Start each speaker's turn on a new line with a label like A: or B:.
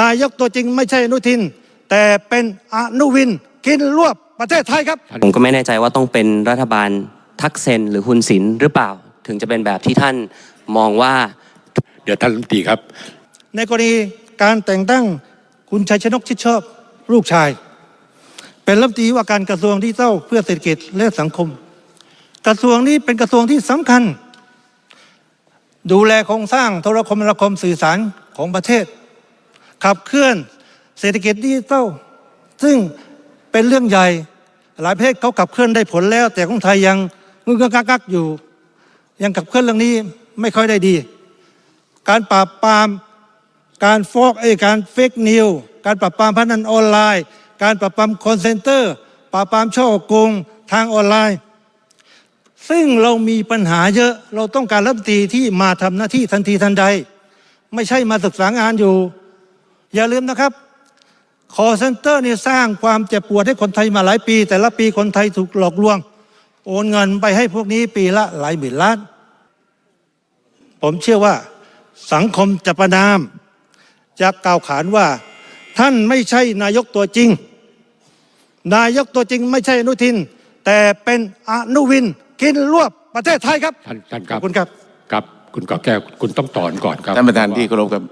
A: นายกตัวจริงไม่ใช่อนุทิน แต่เป็นอนุวินกินรวบประเทศไทยครับ
B: ผมก็ไม่แน่ใจว่าต้องเป็นรัฐบาลทักเซนหรือฮุนสินหรือเปล่า ถึงจะเป็นแบบที่ท่านมองว่า
C: เดี๋ยวท่านรัฐมนตรีครับ
A: ในกรณีการแต่งตั้งคุณชัยชนกชิดชอบลูกชาย เป็นรัฐมนตรีว่าการกระทรวงดิจิทัลเพื่อเศรษฐกิจและสังคม กระทรวงนี้เป็นกระทรวงที่สำคัญ ดูแลโครงสร้างโทรคมนาคมสื่อสารของประเทศ ขับเคลื่อนเศรษฐกิจดิจิทัลซึ่งเป็นเรื่องใหญ่ หลายประเทศเขาขับเคลื่อนได้ผลแล้ว แต่ของไทยยังงึกกักกักอยู่ ยังขับเคลื่อนเรื่องนี้ไม่ค่อยได้ดี การปราบปรามการฟอกไอ้ยการเฟกนิวการปราบปรามพนันออนไลน์ การปราบปรามคอนเซนเตอร์ ปราบปรามช่อโกงทางออนไลน์ ซึ่งเรามีปัญหาเยอะเราต้องการรัฐมนตรีที่มาทำหน้าที่ทันทีทันใด ไม่ใช่มาศึกษางานอยู่ อย่าลืมนะครับคอเซนเตอร์นี่สร้างความเจ็บปวดให้คนไทยมาหลายปี แต่ละปีคนไทยถูกหลอกลวง โอนเงินไปให้พวกนี้ปีละหลายหมื่นล้าน ผมเชื่อว่าสังคมจะประนาม จะกล่าวขานว่า ท่านไม่ใช่นายกตัวจริง นายกตัวจริงไม่ใช่อนุทิน แต่เป็นอนุวินกินรวบประเทศไทยครับ
C: ท่านท่านค
A: ข
C: รั
A: อ
C: บบ
A: คุณครับ
C: ครับ คุณกอแก้วคุณต้องตอนก่อนครับ
D: ท่านประธานที่เคารพครับ